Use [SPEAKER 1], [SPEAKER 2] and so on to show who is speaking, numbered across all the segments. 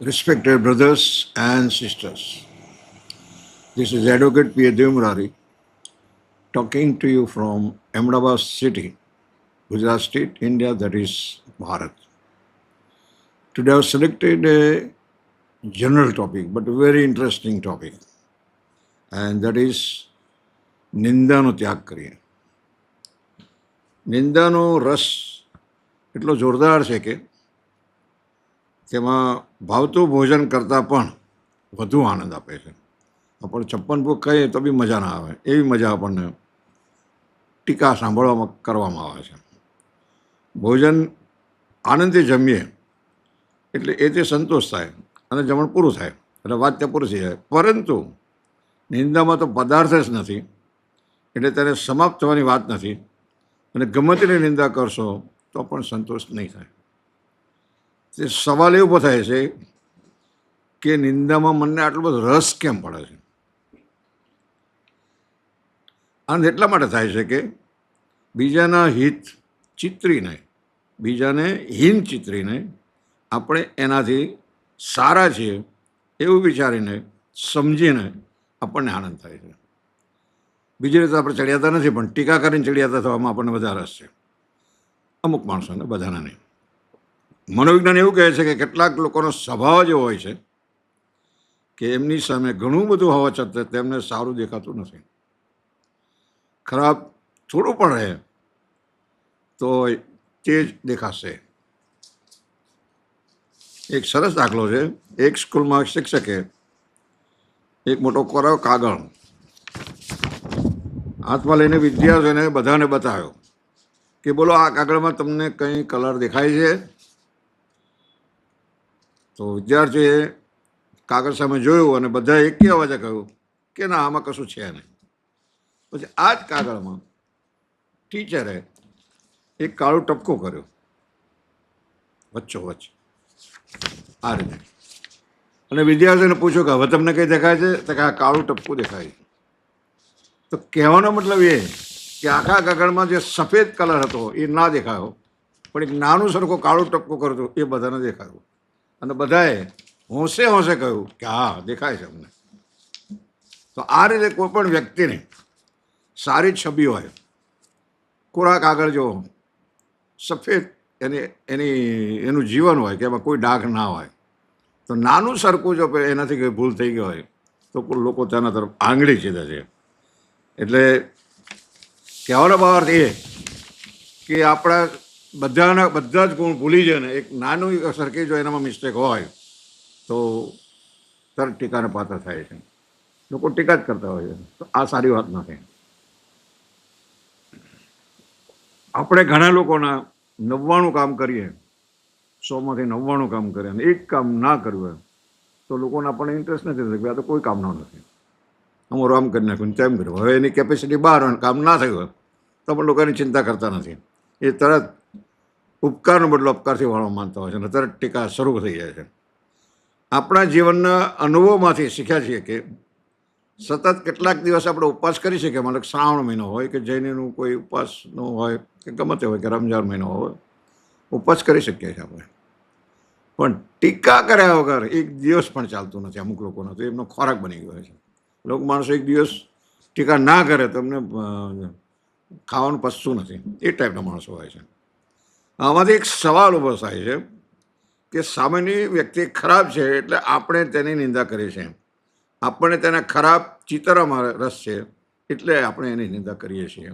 [SPEAKER 1] Respected brothers and sisters, this is Advocate P. A. Devmurari talking to you from Ahmedabad city, Gujarat state, India, that is Bharat. Today I have selected a general topic, but a very interesting topic, and that is નિંદાનો ત્યાગ કરીએ નિંદાનો રસ એટલો જોરદાર છે કે તેમાં ભાવતું ભોજન કરતાં પણ વધુ આનંદ આપે છે. આપણે છપ્પન ભૂખ કહીએ તો બી મજા ના આવે. એવી મજા આપણને ટીકા સાંભળવામાં કરવામાં આવે છે. ભોજન આનંદથી જમીએ એટલે એ તે સંતોષ થાય અને જમણ પૂરું થાય. એટલે વાત ત્યાં પૂરી થઈ જાય. પરંતુ નિંદામાં તો પદાર્થ જ નથી. એટલે તેને સમાપ્ત થવાની વાત નથી. અને ગમે તેની નિંદા કરશો તો પણ સંતોષ નહીં થાય. તે સવાલ એ ઊભો થાય છે કે નિંદામાં મને આટલો બધો રસ કેમ પડે છે? આનંદ એટલા માટે થાય છે કે બીજાના હિત ચિત્રીને, બીજાને હિન ચિત્રીને આપણે એનાથી સારા છીએ એવું વિચારીને, સમજીને આપણને આનંદ થાય છે. બીજી રીતે આપણે ચડિયાતા નથી, પણ ટીકા કરીને ચડિયાતા થવામાં આપણને વધારે રસ છે. અમુક માણસોને બધાના નહીં. મનોવિજ્ઞાન એવું કહે છે કે કેટલાક લોકોનો સ્વભાવ જ હોય છે કે એમની સામે ઘણું બધું હોવા છતાં તેમને સારું દેખાતું નથી. ખરાબ થોડું પણ રહે તો તે જ દેખાશે. એક સરસ દાખલો છે. એક સ્કૂલમાં શિક્ષકે એક મોટો કોરાવ કાગળ હાથમાં લઈને વિદ્યાર્થીઓને બધાને બતાવ્યો કે બોલો આ કાગળમાં તમને કંઈ કલર દેખાય છે? તો વિદ્યાર્થીએ કાગળ સામે જોયું અને બધા એકે અવાજે કહ્યું કે ના, આમાં કશું છે નહીં. પછી આ જ કાગળમાં ટીચરે એક કાળો ટપકો કર્યો. વચ્ચો વચ્ચ આ રીતે. અને વિદ્યાર્થીઓને પૂછ્યું કે હવે તમને કંઈ દેખાય છે? તો કે આ કાળું ટપકું દેખાય તો કહેવાનો મતલબ એ કે આખા કાગળમાં જે સફેદ કલર હતો એ ના દેખાયો. પણ એક નાનું સરખું કાળું ટપકું કરતો એ બધાને દેખાયું. અને બધાએ હોંશે હોંશે કહ્યું કે હા, દેખાય છે અમને. તો આ રીતે કોઈ પણ વ્યક્તિને સારી છબી હોય, ખોરાક આગળ જો સફેદ એની એની, એનું જીવન હોય કે એમાં કોઈ ડાઘ ના હોય, તો નાનું સરખું જો એનાથી કંઈ ભૂલ થઈ ગઈ હોય, તો લોકો તેના તરફ આંગળી ચીધે છે. એટલે કહેવાનો ભાવાર્થ એ કે આપણા બધાના બધા જ ગુણ ભૂલી જાય ને. એક નાનું સરખી જો એનામાં મિસ્ટેક હોય તો તરત ટીકાને પાત્ર થાય છે. લોકો ટીકા જ કરતા હોય છે. તો આ સારી વાત નથી. આપણે ઘણા લોકોના નવ્વાણું કામ કરીએ, સોમાંથી નવ્વાણું કામ કરીએ અને એક કામ ના કર્યું હોય તો લોકોને આપણને ઇન્ટરેસ્ટ નથી થતો કે આ તો કોઈ કામનો નથી. અમારું આમ કરી નાખ્યું તેમ કર્યું. હવે એની કેપેસિટી બહાર કામ ના થયું હોય તો પણ લોકોની ચિંતા કરતા નથી. એ તરત ઉપકારનો બદલો અપકારથી વાળવા માનતા હોય છે અને અત્યારે ટીકા શરૂ થઈ જાય છે. આપણા જીવનના અનુભવમાંથી શીખ્યા છીએ કે સતત કેટલાક દિવસ આપણે ઉપવાસ કરી શકીએ. મતલબ શ્રાવણ મહિનો હોય કે જૈનનું કોઈ ઉપવાસનો હોય કે ગમે તે હોય કે રમજાન મહિનો હોય. ઉપવાસ કરી શકીએ છીએ આપણે. પણ ટીકા કર્યા વગર એક દિવસ પણ ચાલતું નથી. અમુક લોકોનો તો એમનો ખોરાક બની ગયો છે. લોકો માણસો એક દિવસ ટીકા ના કરે તો એમને ખાવાનું પસતું નથી. એ ટાઈપના માણસો હોય છે. આમાંથી એક સવાલ ઊભો થાય છે કે સામેની વ્યક્તિ ખરાબ છે એટલે આપણે તેની નિંદા કરીએ છીએ. આપણને તેના ખરાબ ચિત્રમાં રસ છે એટલે આપણે એની નિંદા કરીએ છીએ.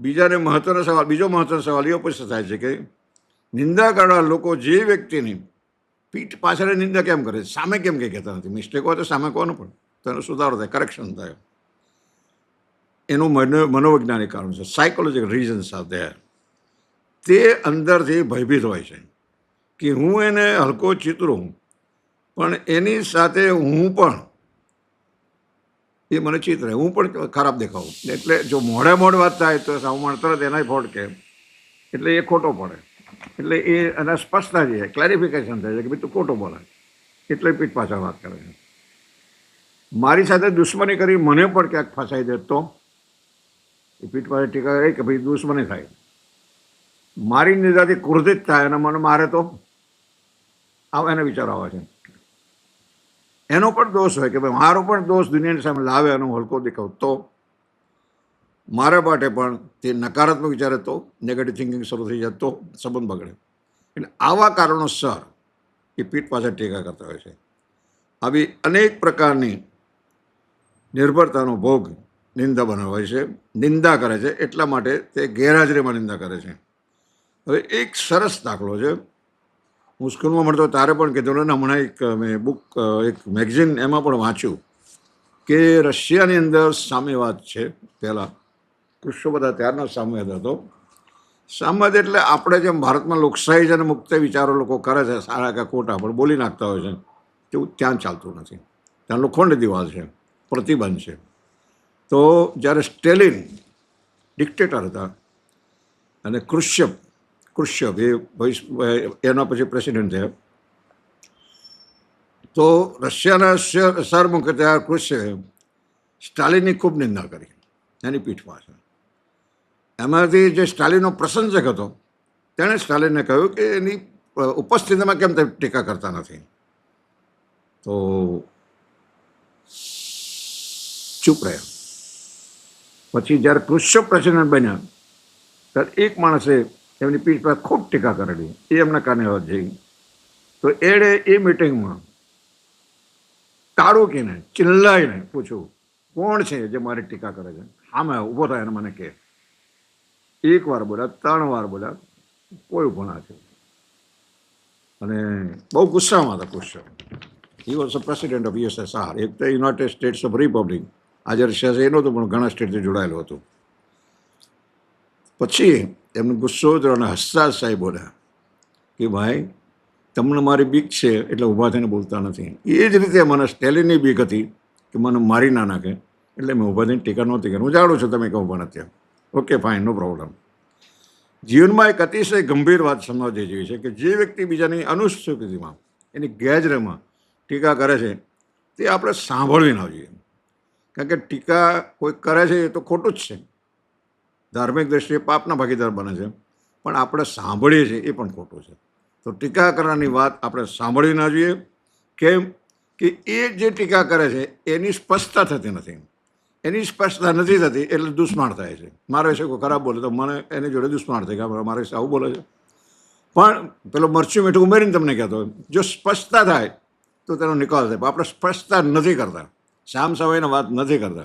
[SPEAKER 1] બીજાને મહત્વનો સવાલ, બીજો મહત્વનો સવાલ એવો પૂછતો થાય છે કે નિંદા કરનાર લોકો જે વ્યક્તિની પીઠ પાછળ નિંદા કેમ કરે સામે કેમ કંઈ કહેતા નથી? મિસ્ટેક હોય તો સામે કોનું પણ? તેનો સુધારો થાય કરેક્શન થાય. એનું મનો, મનોવૈજ્ઞાનિક કારણ છે સાયકોલોજીકલ રીઝન્સ આર ધેર તે અંદરથી ભયભીત હોય છે કે હું એને હલકો ચિતરું પણ એની સાથે હું પણ એ મને ચિત્ર હું પણ ખરાબ દેખાવું. એટલે જો મોઢે મોઢ વાત થાય તો સાઉમણ તરત એનાય ફોટ કે, એટલે એ ખોટો પડે. એટલે એ એના સ્પષ્ટતા છે ક્લેરિફિકેશન થાય છે કે ભાઈ તું ખોટો બોલે. એટલે પીઠ પાછળ વાત કરે છે. મારી સાથે દુશ્મની કરી મને પણ ક્યાંક ફસાઈ દે તો? એ પીઠ પાછળ ટીકા કે ભાઈ દુશ્મની થાય. મારી નિંદાથી ક્રોધિત થાય અને મને મારે તો આવા એને વિચાર આવે છે. એનો પણ દોષ હોય કે ભાઈ મારો પણ દોષ દુનિયાની સામે લાવે અને હું હલકો દેખાવ તો મારા માટે પણ તે નકારાત્મક વિચારે તો નેગેટિવ થિંકિંગ શરૂ થઈ જાય તો સંબંધ બગડે. એટલે આવા કારણોસર એ પીઠ પાછળ ટેકા કરતા હોય છે. આવી અનેક પ્રકારની નિર્ભરતાનો ભોગ નિંદા બનાવે છે. નિંદા કરે છે એટલા માટે તે ગેરહાજરીમાં નિંદા કરે છે. હવે એક સરસ દાખલો છે. હું સ્કૂલમાં મળતો તારે પણ કીધું ને હમણાં એક મેં બુક એક મેગઝિન એમાં પણ વાંચ્યું કે રશિયાની અંદર સામ્યવાદ છે. પહેલાં કૃષ્ણ બધા ત્યારનો સામ્યવાદ હતો. સામ્યવાદ એટલે આપણે જેમ ભારતમાં લોકશાહી છે અને મુક્ત વિચારો લોકો કરે છે, સારા કે ખોટા, પણ બોલી નાખતા હોય છે. તેવું ત્યાં ચાલતું નથી. ત્યાં લોખંડ દિવાલ છે, પ્રતિબંધ છે. તો જ્યારે સ્ટેલિન ડિક્ટેટર હતા અને કૃષ્યપ કૃષ્યપ એ એના પછી પ્રેસિડેન્ટ થયા તો રશિયાના સર સરમુખ ત્યાં કૃષ્યએ સ્ટાલિનની ખૂબ નિંદા કરી એની પીઠ પાછળ એમાંથી જે સ્ટાલિનનો પ્રશંસક હતો તેણે સ્ટાલિનને કહ્યું કે એની ઉપસ્થિતિમાં કેમ તમે ટીકા કરતા નથી તો ચૂપ રહ્યા પછી જ્યારે કૃષ્ય પ્રેસિડેન્ટ બન્યા ત્યારે એક માણસે એમની પીઠ પર ખૂબ ટીકા કરેલી. એ એમના કાને વાત જઈ તો એણે એ મિટિંગમાં તાળુકીને ચિલ્લાઈને પૂછ્યું, કોણ છે જે મારી ટીકા કરે છે? આમે ઊભો થાય. અને મને કહે, એક વાર બોલ્યા, ત્રણ વાર બોલ્યા, કોઈ ઊભો છે અને બહુ ગુસ્સામાં હતા, ગુસ્સો. He was a president of USSR એક તો યુનાઇટેડ સ્ટેટ્સ ઓફ રિપબ્લિક આજે રશિયા છે એ નહોતું પણ ઘણા સ્ટેટથી જોડાયેલું હતું. પછી એમને ગુસ્સો થયો અને હસતા સાહેબ બોલ્યા કે ભાઈ, તમને મારી બીક છે એટલે ઊભા થઈને બોલતા નથી. એ જ રીતે મને સ્ટેલિનની બીક હતી કે મને મારી ના નાખે એટલે મેં ઊભા થઈને ટીકા નહોતી કરી. હું જાણું છું તમે કહું પણ અત્યારે. ઓકે ફાઇન નો પ્રોબ્લેમ જીવનમાં એક અતિશય ગંભીર વાત સમજવી જેવી છે કે જે વ્યક્તિ બીજાની અનુસ્તુતિમાં એની ગેરહાજરીમાં ટીકા કરે છે, તે આપણે સાંભળવી ના જોઈએ. કારણ કે ટીકા કોઈ કરે છે એ તો ખોટું જ છે. ધાર્મિક દ્રષ્ટિએ પાપના ભાગીદાર બને છે. પણ આપણે સાંભળીએ છીએ એ પણ ખોટું છે. તો ટીકા કરવાની વાત આપણે સાંભળવી ના જોઈએ. કેમ? કે એ જે ટીકા કરે છે, એની સ્પષ્ટતા થતી નથી. એની સ્પષ્ટતા નથી થતી એટલે દુશ્મણ થાય છે. મારો વિશે કોઈ ખરાબ બોલે તો મને એની જોડે દુશ્મણ થાય કે મારે વિશે આવું બોલે છે. પણ પેલો મરચું મીઠું ઉમેરીને તમને કહેતો હોય, જો સ્પષ્ટતા થાય, તો તેનો નિકાલ થાય. પણ આપણે સ્પષ્ટતા નથી કરતા. સામ સવાઈની વાત નથી કરતા.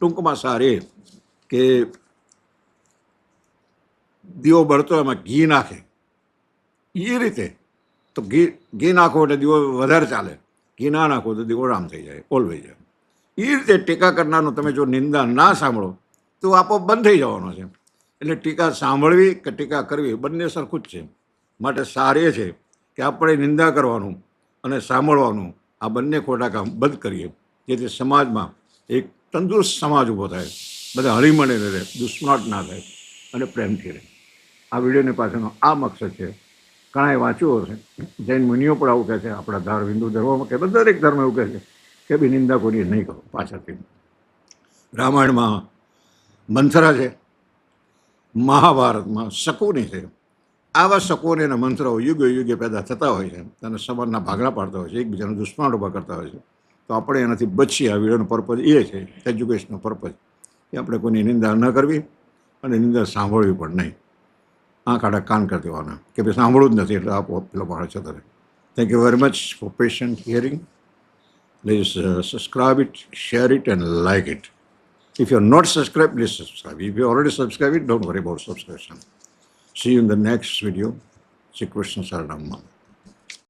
[SPEAKER 1] ટૂંકમાં સારી કે દીવો બળતો એમાં ઘી નાખે. એ રીતે. તો ઘી ઘી નાખો એટલે દીવો વધારે ચાલે. ઘી ના નાખો તો દીવો રામ થઈ જાય ઓલવેજ એ રીતે ટીકા કરનારનું તમે જો નિંદા ના સાંભળો, તો આપો બંધ થઈ જવાનો છે. એટલે ટીકા સાંભળવી કે ટીકા કરવી બંને સરખું જ છે. માટે સાર એ છે કે આપણે નિંદા કરવાનું અને સાંભળવાનું આ બંને ખોટા કામ બંધ કરીએ. જેથી સમાજમાં એક તંદુરસ્ત સમાજ ઊભો થાય. બધા હળીમળીને રહે, દુશ્મનાટ ના થાય અને પ્રેમથી રહે. આ વિડીયોની પાછળનો આ મકસદ છે. ઘણાએ વાંચ્યું હશે. જૈન મુનિઓ પણ આવું કહે છે, આપણા ધાર હિન્દુ ધર્મમાં કે દરેક ધર્મ એવું કહે છે કે, બી નિંદા કોની નહીં કરો પાછળથી. રામાયણમાં મંથરા છે. મહાભારતમાં શકુની છે. આવા શકોને અને મંત્રો યુગે યુગે પેદા થતા હોય છે અને સમાજના ભાગલા પાડતા હોય છે, એકબીજાના દુશ્મન ઊભા કરતા હોય છે. તો આપણે એનાથી બચીએ, આ વિડીયોનો પર્પઝ એ છે એજ્યુકેશનનો પર્પઝ કે આપણે કોઈની નિંદા ન કરવી અને નિંદા સાંભળવી પણ નહીં. આંખ આડા કાન કરી દેવાના કે ભાઈ સાંભળવું જ નથી એટલે આ પેલો માણસ જતો રહે thank you very much for patient hearing please uh, subscribe it, share it, and like it. If you're not subscribed, please subscribe. If you already subscribed, don't worry about subscription. See you in the next video. Shri Krishna Saranam.